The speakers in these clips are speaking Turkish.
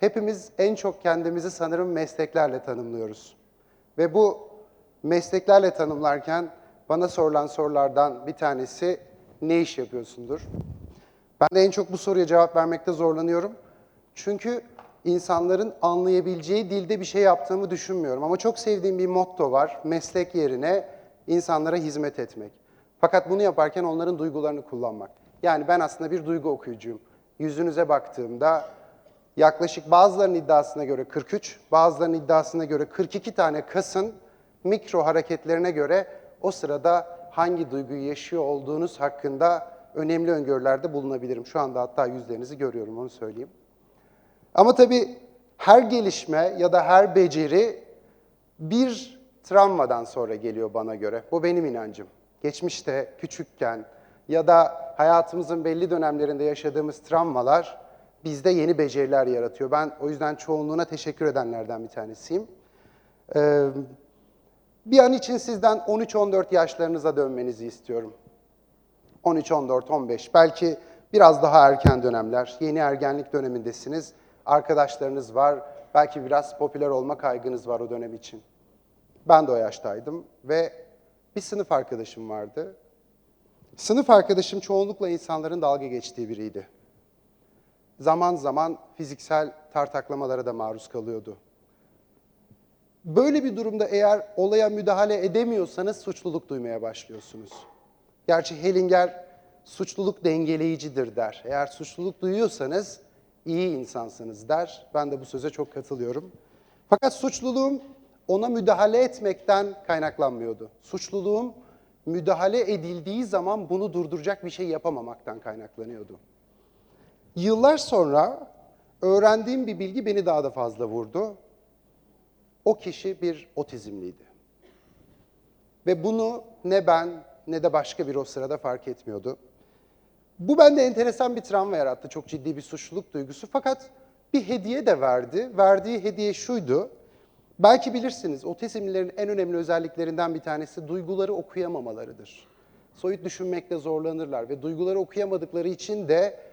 Hepimiz en çok kendimizi sanırım mesleklerle tanımlıyoruz. Ve bu mesleklerle tanımlarken bana sorulan sorulardan bir tanesi ne iş yapıyorsundur? Ben de en çok bu soruya cevap vermekte zorlanıyorum. Çünkü insanların anlayabileceği dilde bir şey yaptığımı düşünmüyorum. Ama çok sevdiğim bir motto var. Meslek yerine insanlara hizmet etmek. Fakat bunu yaparken onların duygularını kullanmak. Yani ben aslında bir duygu okuyucuyum. Yüzünüze baktığımda yaklaşık bazılarının iddiasına göre 43, bazılarının iddiasına göre 42 tane kasın mikro hareketlerine göre o sırada hangi duyguyu yaşıyor olduğunuz hakkında önemli öngörülerde bulunabilirim. Şu anda hatta yüzlerinizi görüyorum onu söyleyeyim. Ama tabii her gelişme ya da her beceri bir travmadan sonra geliyor bana göre. Bu benim inancım. Geçmişte küçükken ya da hayatımızın belli dönemlerinde yaşadığımız travmalar bizde yeni beceriler yaratıyor. Ben o yüzden çoğunluğuna teşekkür edenlerden bir tanesiyim. Ee, bir an için sizden 13-14 yaşlarınıza dönmenizi istiyorum. 13, 14, 15 belki biraz daha erken dönemler, yeni ergenlik dönemindesiniz, arkadaşlarınız var, belki biraz popüler olma kaygınız var o dönem için. Ben de o yaştaydım ve bir sınıf arkadaşım vardı. Sınıf arkadaşım çoğunlukla insanların dalga geçtiği biriydi. Zaman zaman fiziksel tartaklamalara da maruz kalıyordu. Böyle bir durumda eğer olaya müdahale edemiyorsanız suçluluk duymaya başlıyorsunuz. Gerçi Hellinger suçluluk dengeleyicidir der. Eğer suçluluk duyuyorsanız iyi insansınız der. Ben de bu söze çok katılıyorum. Fakat suçluluğum ona müdahale etmekten kaynaklanmıyordu. Suçluluğum müdahale edildiği zaman bunu durduracak bir şey yapamamaktan kaynaklanıyordu. Yıllar sonra öğrendiğim bir bilgi beni daha da fazla vurdu. O kişi bir otizmliydi. Ve bunu ne ben ne de başka bir o sırada fark etmiyordu. Bu bende enteresan bir travma yarattı, çok ciddi bir suçluluk duygusu. Fakat bir hediye de verdi. Verdiği hediye şuydu. Belki bilirsiniz, otizmlilerin en önemli özelliklerinden bir tanesi duyguları okuyamamalarıdır. Soyut düşünmekte zorlanırlar ve duyguları okuyamadıkları için de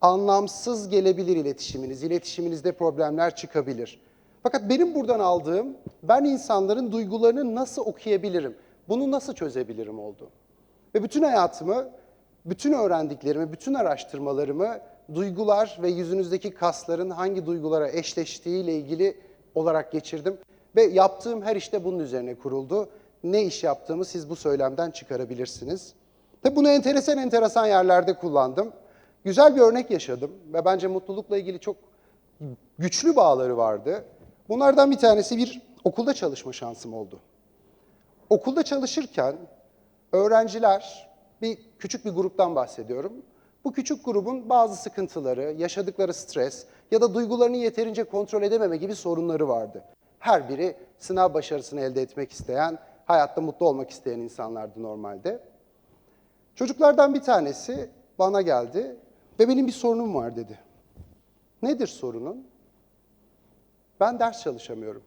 anlamsız gelebilir iletişiminiz. İletişiminizde problemler çıkabilir. Fakat benim buradan aldığım, ben insanların duygularını nasıl okuyabilirim, bunu nasıl çözebilirim oldu. Ve bütün hayatımı, bütün öğrendiklerimi, bütün araştırmalarımı duygular ve yüzünüzdeki kasların hangi duygulara eşleştiğiyle ilgili olarak geçirdim. Ve yaptığım her işte bunun üzerine kuruldu. Ne iş yaptığımı siz bu söylemden çıkarabilirsiniz. Tabi bunu enteresan enteresan yerlerde kullandım. Güzel bir örnek yaşadım ve bence mutlulukla ilgili çok güçlü bağları vardı. Bunlardan bir tanesi bir okulda çalışma şansım oldu. Okulda çalışırken öğrenciler, bir küçük bir gruptan bahsediyorum. Bu küçük grubun bazı sıkıntıları, yaşadıkları stres ya da duygularını yeterince kontrol edememe gibi sorunları vardı. Her biri sınav başarısını elde etmek isteyen, hayatta mutlu olmak isteyen insanlardı normalde. Çocuklardan bir tanesi bana geldi ve benim bir sorunum var dedi. Nedir sorunun? Ben ders çalışamıyorum.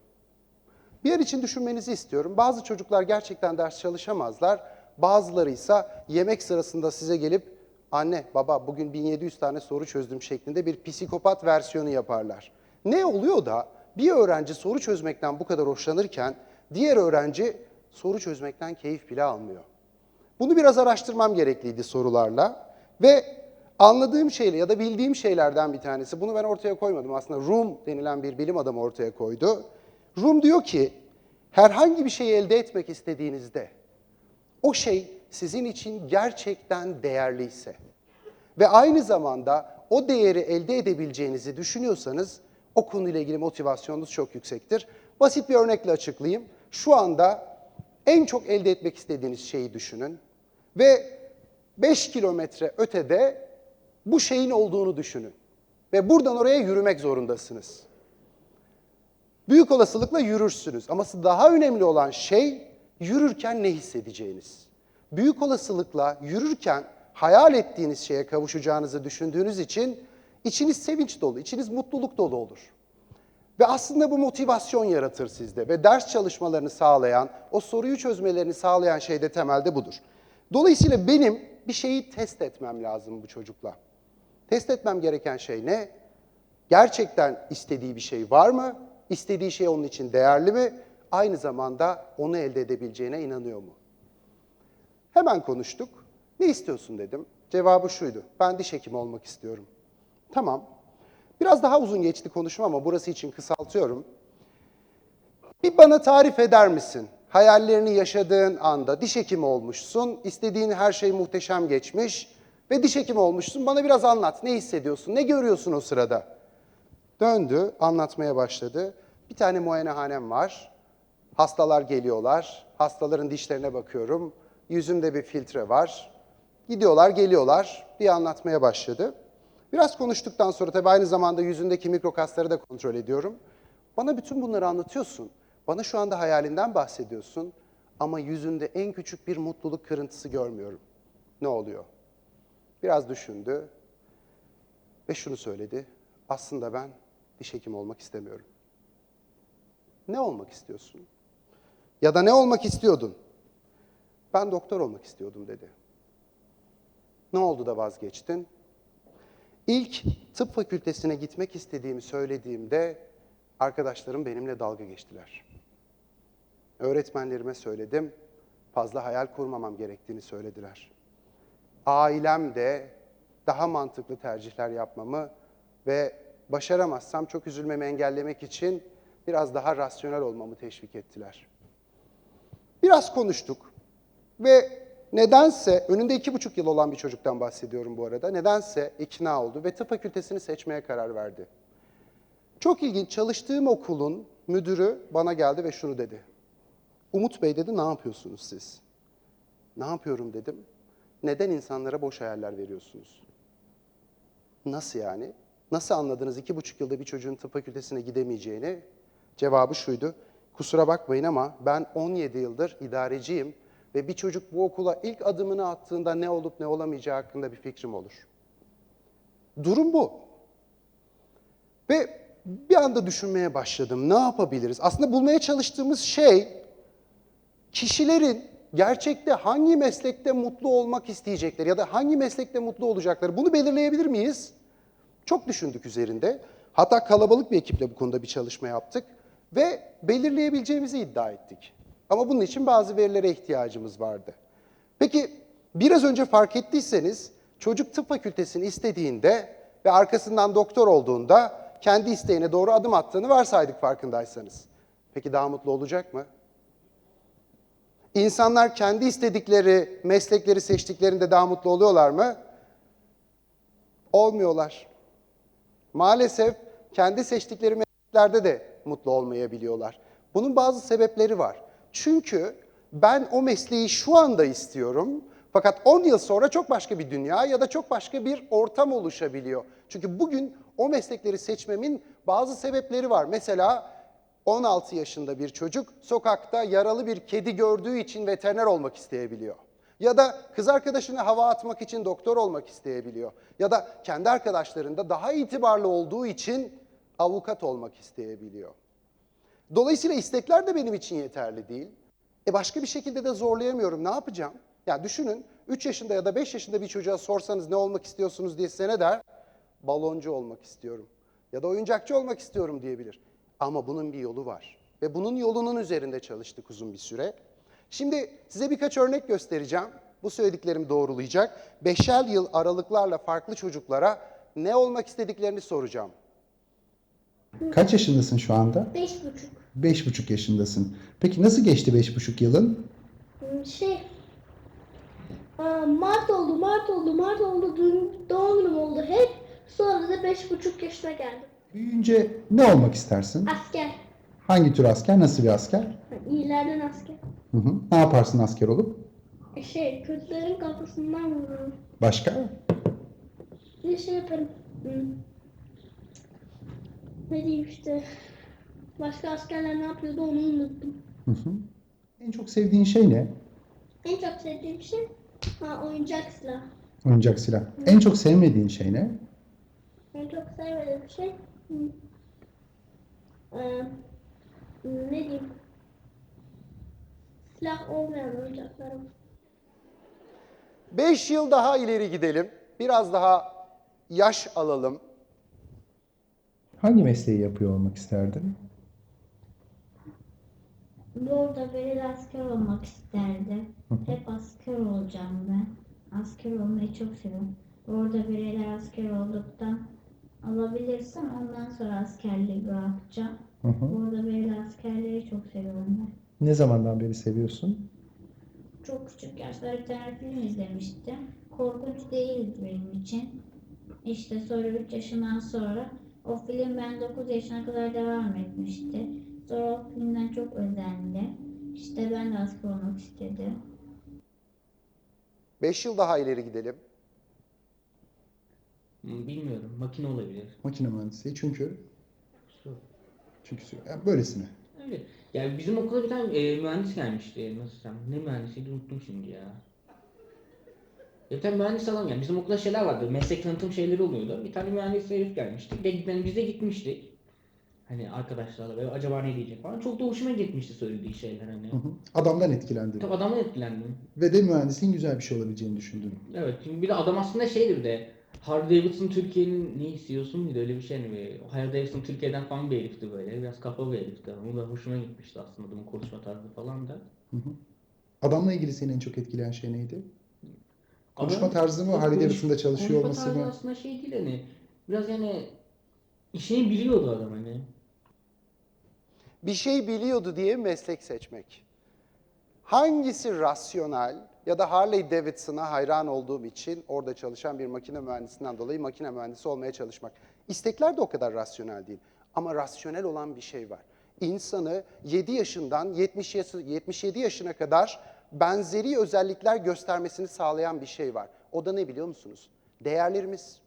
Bir yer için düşünmenizi istiyorum. Bazı çocuklar gerçekten ders çalışamazlar. Bazıları ise yemek sırasında size gelip anne, baba bugün 1700 tane soru çözdüm şeklinde bir psikopat versiyonu yaparlar. Ne oluyor da bir öğrenci soru çözmekten bu kadar hoşlanırken diğer öğrenci soru çözmekten keyif bile almıyor. Bunu biraz araştırmam gerekliydi sorularla ve anladığım şeyle ya da bildiğim şeylerden bir tanesi, bunu ben ortaya koymadım aslında Rum denilen bir bilim adamı ortaya koydu. Rum diyor ki herhangi bir şeyi elde etmek istediğinizde o şey sizin için gerçekten değerliyse ve aynı zamanda o değeri elde edebileceğinizi düşünüyorsanız o konuyla ilgili motivasyonunuz çok yüksektir. Basit bir örnekle açıklayayım. Şu anda en çok elde etmek istediğiniz şeyi düşünün ve 5 kilometre ötede bu şeyin olduğunu düşünün. Ve buradan oraya yürümek zorundasınız. Büyük olasılıkla yürürsünüz ama daha önemli olan şey yürürken ne hissedeceğiniz. Büyük olasılıkla yürürken hayal ettiğiniz şeye kavuşacağınızı düşündüğünüz için içiniz sevinç dolu, içiniz mutluluk dolu olur. Ve aslında bu motivasyon yaratır sizde ve ders çalışmalarını sağlayan, o soruyu çözmelerini sağlayan şey de temelde budur. Dolayısıyla benim bir şeyi test etmem lazım bu çocukla. Test etmem gereken şey ne? Gerçekten istediği bir şey var mı? İstediği şey onun için değerli mi? Aynı zamanda onu elde edebileceğine inanıyor mu? Hemen konuştuk. Ne istiyorsun dedim. Cevabı şuydu. Ben diş hekimi olmak istiyorum. Tamam. Biraz daha uzun geçti konuşma ama burası için kısaltıyorum. Bir bana tarif eder misin? Hayallerini yaşadığın anda diş hekimi olmuşsun, istediğin her şey muhteşem geçmiş ve diş hekimi olmuşsun. Bana biraz anlat. Ne hissediyorsun? Ne görüyorsun o sırada? Döndü, anlatmaya başladı. Bir tane muayenehanem var. Hastalar geliyorlar. Hastaların dişlerine bakıyorum. Yüzümde bir filtre var. Gidiyorlar, geliyorlar diye anlatmaya başladı. Biraz konuştuktan sonra tabii aynı zamanda yüzündeki mikrokasları da kontrol ediyorum. Bana bütün bunları anlatıyorsun. Bana şu anda hayalinden bahsediyorsun ama yüzünde en küçük bir mutluluk kırıntısı görmüyorum. Ne oluyor? Biraz düşündü ve şunu söyledi. Aslında ben diş hekimi olmak istemiyorum. Ne olmak istiyorsun? Ya da ne olmak istiyordun? Ben doktor olmak istiyordum dedi. Ne oldu da vazgeçtin? İlk tıp fakültesine gitmek istediğimi söylediğimde arkadaşlarım benimle dalga geçtiler. Öğretmenlerime söyledim, fazla hayal kurmamam gerektiğini söylediler. Ailem de daha mantıklı tercihler yapmamı ve başaramazsam çok üzülmemi engellemek için biraz daha rasyonel olmamı teşvik ettiler. Biraz konuştuk ve nedense, önünde iki buçuk yıl olan bir çocuktan bahsediyorum bu arada, nedense ikna oldu ve tıp fakültesini seçmeye karar verdi. Çok ilginç, çalıştığım okulun müdürü bana geldi ve şunu dedi. Umut Bey dedi, ne yapıyorsunuz siz? Ne yapıyorum dedim. Neden insanlara boş hayaller veriyorsunuz? Nasıl yani? Nasıl anladınız iki buçuk yılda bir çocuğun tıp fakültesine gidemeyeceğini? Cevabı şuydu. Kusura bakmayın ama ben 17 yıldır idareciyim ve bir çocuk bu okula ilk adımını attığında ne olup ne olamayacağı hakkında bir fikrim olur. Durum bu. Ve bir anda düşünmeye başladım. Ne yapabiliriz? Aslında bulmaya çalıştığımız şey kişilerin gerçekte hangi meslekte mutlu olmak isteyecekleri ya da hangi meslekte mutlu olacakları bunu belirleyebilir miyiz? Çok düşündük üzerinde. Hatta kalabalık bir ekiple bu konuda bir çalışma yaptık ve belirleyebileceğimizi iddia ettik. Ama bunun için bazı verilere ihtiyacımız vardı. Peki biraz önce fark ettiyseniz çocuk tıp fakültesini istediğinde ve arkasından doktor olduğunda kendi isteğine doğru adım attığını varsaydık farkındaysanız. Peki daha mutlu olacak mı? İnsanlar kendi istedikleri meslekleri seçtiklerinde daha mutlu oluyorlar mı? Olmuyorlar. Maalesef kendi seçtikleri mesleklerde de mutlu olmayabiliyorlar. Bunun bazı sebepleri var. Çünkü ben o mesleği şu anda istiyorum. Fakat 10 yıl sonra çok başka bir dünya ya da çok başka bir ortam oluşabiliyor. Çünkü bugün o meslekleri seçmemin bazı sebepleri var. Mesela 16 yaşında bir çocuk sokakta yaralı bir kedi gördüğü için veteriner olmak isteyebiliyor. Ya da kız arkadaşına hava atmak için doktor olmak isteyebiliyor. Ya da kendi arkadaşlarında daha itibarlı olduğu için avukat olmak isteyebiliyor. Dolayısıyla istekler de benim için yeterli değil. E başka bir şekilde de zorlayamıyorum. Ne yapacağım? Ya düşünün 3 yaşında ya da 5 yaşında bir çocuğa sorsanız ne olmak istiyorsunuz diye size ne der? Baloncu olmak istiyorum. Ya da oyuncakçı olmak istiyorum diyebilir. Ama bunun bir yolu var. Ve bunun yolunun üzerinde çalıştık uzun bir süre. Şimdi size birkaç örnek göstereceğim. Bu söylediklerim doğrulayacak. Beşer yıl aralıklarla farklı çocuklara ne olmak istediklerini soracağım. Kaç yaşındasın şu anda? Beş buçuk. Beş buçuk yaşındasın. Peki nasıl geçti beş buçuk yılın? Hmm, Şey, Mart oldu, Mart oldu, Mart oldu, dün doğum günüm oldu hep. Sonra da beş buçuk yaşına geldim. Büyüyünce ne olmak istersin? Asker. Hangi tür asker? Nasıl bir asker? İyilerden asker. Hı hı. Ne yaparsın asker olup? E Şey, kötülerin kafasından vururum. Başka? Bir şey yaparım. Hmm. Ne diyeyim işte. Başka askerler ne yapıyordu onu unuttum. Hı hı. En çok sevdiğin şey ne? En çok sevdiğim şey ha, oyuncak silah. Oyuncak silah. En çok sevmediğin şey ne? En çok sevmediğim şey. Ee, ne diyeyim? Silah olmayan oyuncaklarım. 5 yıl daha ileri gidelim. Biraz daha yaş alalım. Hangi mesleği yapıyor olmak isterdin? Burada böyle asker olmak isterdim. Hep asker olacağım ben. Asker olmayı çok seviyorum. Orada bireyler asker olduktan alabilirsem ondan sonra askerliği bırakacağım. Hı hı. Burada bireyler askerliği çok seviyorum ben. Ne zamandan beri seviyorsun? Çok küçük yaşlarda bir tane film izlemiştim. Korkunç değildi benim için. İşte sonra 3 yaşından sonra o film ben 9 yaşına kadar devam etmişti. Sonra o filmden çok özendim. İşte ben de asker olmak istedim. 5 yıl daha ileri gidelim. Bilmiyorum. Makine olabilir. Makine mühendisliği çünkü Su. çünkü yani böylesine. Öyle. Yani bizim okula bir tane e, mühendis gelmişti. Nasıl desem? Ne mühendisiydi unuttum şimdi ya. Ya Bir tane mühendis adam geldi. Bizim okulda şeyler vardı. Meslek tanıtım şeyleri oluyordu. Bir tane mühendis herif gelmişti. De, ben, biz de gitmiştik. Hani arkadaşlarla böyle acaba ne diyecek falan. Çok da hoşuma gitmişti söylediği şeyler hani. Hı hı. Adamdan etkilendin. Tabii adamdan etkilendim. Ve de mühendisliğin güzel bir şey olabileceğini düşündün. Evet çünkü bir de adam aslında şeydi bir de Harley Davidson Türkiye'nin ne istiyorsun muydu öyle bir şey mi? Harley Davidson Türkiye'den falan bir herifti böyle. Biraz kafa bir herifti. O da hoşuma gitmişti aslında adamın konuşma tarzı falan da. Hı hı. Adamla ilgili seni en çok etkileyen şey neydi? Konuşma Adam- tarzı mı? Harley Davidson'da çalışıyor konuşma olması tarzı mı? aslında şey değil hani. Biraz yani işini biliyordu adam hani. Bir şey biliyordu diye meslek seçmek. Hangisi rasyonel ya da Harley Davidson'a hayran olduğum için orada çalışan bir makine mühendisinden dolayı makine mühendisi olmaya çalışmak. İstekler de o kadar rasyonel değil. Ama rasyonel olan bir şey var. İnsanı 7 yaşından 70 yaş- 77 yaşına kadar benzeri özellikler göstermesini sağlayan bir şey var. O da ne biliyor musunuz? Değerlerimiz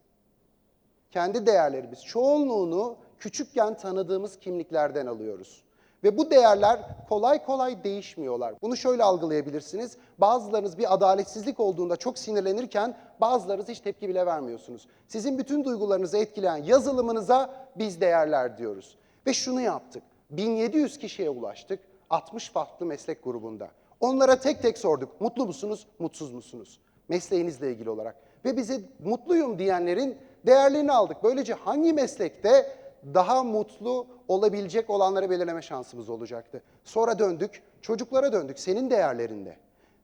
kendi değerlerimiz. Çoğunluğunu küçükken tanıdığımız kimliklerden alıyoruz. Ve bu değerler kolay kolay değişmiyorlar. Bunu şöyle algılayabilirsiniz. Bazılarınız bir adaletsizlik olduğunda çok sinirlenirken bazılarınız hiç tepki bile vermiyorsunuz. Sizin bütün duygularınızı etkileyen yazılımınıza biz değerler diyoruz. Ve şunu yaptık. 1700 kişiye ulaştık. 60 farklı meslek grubunda. Onlara tek tek sorduk. Mutlu musunuz, mutsuz musunuz? Mesleğinizle ilgili olarak. Ve bize mutluyum diyenlerin değerlerini aldık. Böylece hangi meslekte daha mutlu olabilecek olanları belirleme şansımız olacaktı. Sonra döndük, çocuklara döndük senin değerlerinde.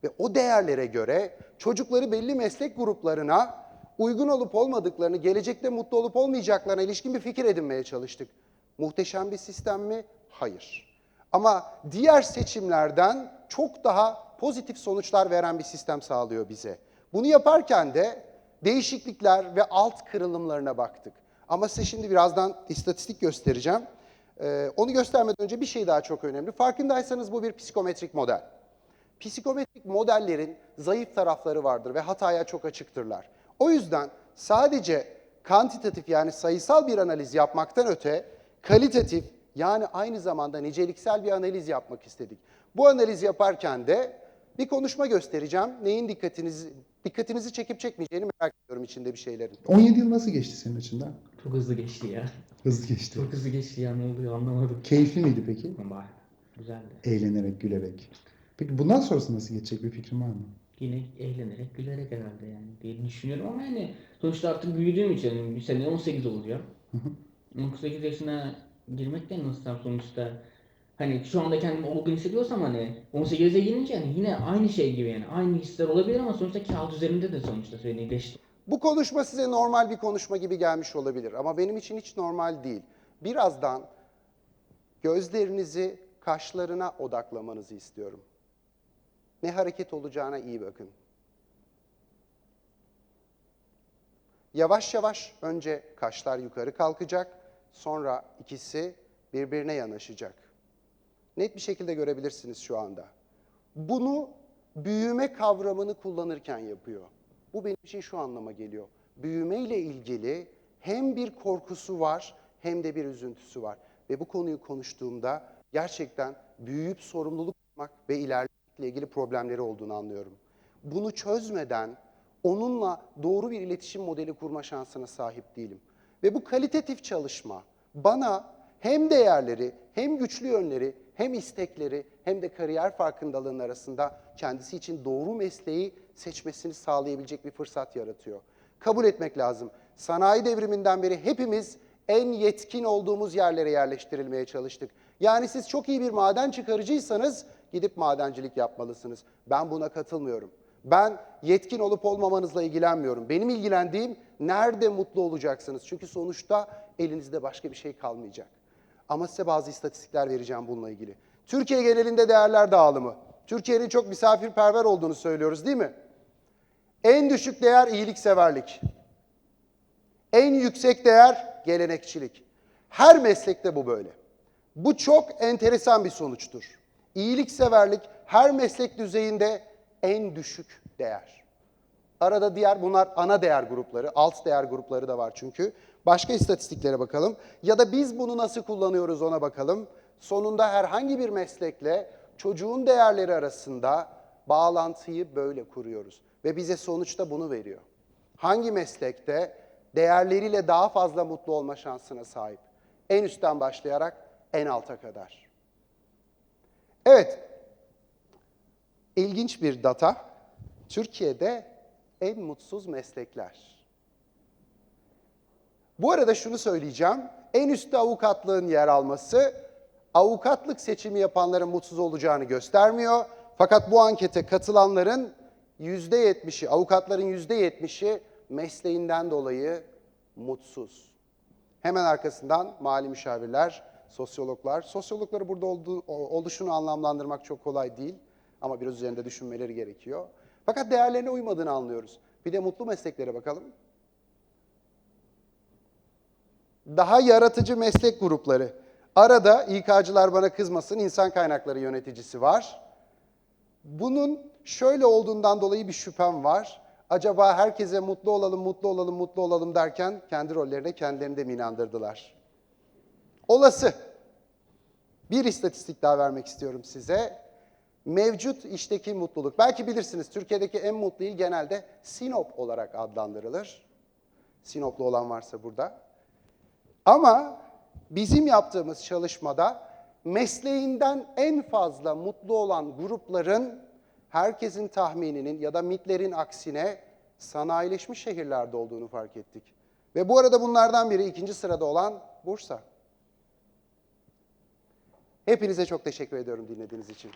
Ve o değerlere göre çocukları belli meslek gruplarına uygun olup olmadıklarını, gelecekte mutlu olup olmayacaklarına ilişkin bir fikir edinmeye çalıştık. Muhteşem bir sistem mi? Hayır. Ama diğer seçimlerden çok daha pozitif sonuçlar veren bir sistem sağlıyor bize. Bunu yaparken de değişiklikler ve alt kırılımlarına baktık. Ama size şimdi birazdan istatistik göstereceğim. Ee, onu göstermeden önce bir şey daha çok önemli. Farkındaysanız bu bir psikometrik model. Psikometrik modellerin zayıf tarafları vardır ve hataya çok açıktırlar. O yüzden sadece kantitatif yani sayısal bir analiz yapmaktan öte kalitatif yani aynı zamanda niceliksel bir analiz yapmak istedik. Bu analiz yaparken de bir konuşma göstereceğim. Neyin dikkatinizi dikkatinizi çekip çekmeyeceğini merak ediyorum içinde bir şeylerin. 17 yıl nasıl geçti senin açından? Çok hızlı geçti ya. Hızlı geçti. Çok hızlı geçti ya ne oluyor anlamadım. Keyifli miydi peki? Ama güzeldi. Eğlenerek, gülerek. Peki bundan sonrası nasıl geçecek bir fikrin var mı? Yine eğlenerek, gülerek herhalde yani diye düşünüyorum ama yani sonuçta artık büyüdüğüm için bir sene 18 olacağım. 18 yaşına girmek de nasıl sonuçta hani şu anda kendimi olgun hissediyorsam hani 18'e gelince yani yine aynı şey gibi yani aynı hisler olabilir ama sonuçta kağıt üzerinde de sonuçta söyleyeyim geçti. Bu konuşma size normal bir konuşma gibi gelmiş olabilir ama benim için hiç normal değil. Birazdan gözlerinizi kaşlarına odaklamanızı istiyorum. Ne hareket olacağına iyi bakın. Yavaş yavaş önce kaşlar yukarı kalkacak, sonra ikisi birbirine yanaşacak. Net bir şekilde görebilirsiniz şu anda. Bunu büyüme kavramını kullanırken yapıyor. Bu benim için şu anlama geliyor. Büyüme ile ilgili hem bir korkusu var hem de bir üzüntüsü var. Ve bu konuyu konuştuğumda gerçekten büyüyüp sorumluluk almak ve ilerlemekle ilgili problemleri olduğunu anlıyorum. Bunu çözmeden onunla doğru bir iletişim modeli kurma şansına sahip değilim. Ve bu kalitatif çalışma bana hem değerleri, hem güçlü yönleri, hem istekleri, hem de kariyer farkındalığının arasında kendisi için doğru mesleği seçmesini sağlayabilecek bir fırsat yaratıyor. Kabul etmek lazım. Sanayi devriminden beri hepimiz en yetkin olduğumuz yerlere yerleştirilmeye çalıştık. Yani siz çok iyi bir maden çıkarıcıysanız gidip madencilik yapmalısınız. Ben buna katılmıyorum. Ben yetkin olup olmamanızla ilgilenmiyorum. Benim ilgilendiğim nerede mutlu olacaksınız. Çünkü sonuçta elinizde başka bir şey kalmayacak. Ama size bazı istatistikler vereceğim bununla ilgili. Türkiye genelinde değerler dağılımı. Türkiye'nin çok misafirperver olduğunu söylüyoruz değil mi? En düşük değer iyilikseverlik. En yüksek değer gelenekçilik. Her meslekte bu böyle. Bu çok enteresan bir sonuçtur. İyilikseverlik her meslek düzeyinde en düşük değer. Arada diğer bunlar ana değer grupları, alt değer grupları da var çünkü. Başka istatistiklere bakalım. Ya da biz bunu nasıl kullanıyoruz ona bakalım. Sonunda herhangi bir meslekle çocuğun değerleri arasında bağlantıyı böyle kuruyoruz. Ve bize sonuçta bunu veriyor. Hangi meslekte değerleriyle daha fazla mutlu olma şansına sahip? En üstten başlayarak en alta kadar. Evet, İlginç bir data. Türkiye'de en mutsuz meslekler. Bu arada şunu söyleyeceğim. En üstte avukatlığın yer alması avukatlık seçimi yapanların mutsuz olacağını göstermiyor. Fakat bu ankete katılanların %70'i, avukatların %70'i mesleğinden dolayı mutsuz. Hemen arkasından mali müşavirler, sosyologlar. Sosyologları burada olduğu, o- oluşunu anlamlandırmak çok kolay değil. Ama biraz üzerinde düşünmeleri gerekiyor. Fakat değerlerine uymadığını anlıyoruz. Bir de mutlu mesleklere bakalım. Daha yaratıcı meslek grupları. Arada İK'cılar bana kızmasın insan kaynakları yöneticisi var. Bunun şöyle olduğundan dolayı bir şüphem var. Acaba herkese mutlu olalım, mutlu olalım, mutlu olalım derken kendi rollerine kendilerini de mi inandırdılar? Olası. Bir istatistik daha vermek istiyorum size. Mevcut işteki mutluluk. Belki bilirsiniz Türkiye'deki en mutlu il genelde Sinop olarak adlandırılır. Sinoplu olan varsa burada. Ama bizim yaptığımız çalışmada mesleğinden en fazla mutlu olan grupların herkesin tahmininin ya da mitlerin aksine sanayileşmiş şehirlerde olduğunu fark ettik. Ve bu arada bunlardan biri ikinci sırada olan Bursa. Hepinize çok teşekkür ediyorum dinlediğiniz için.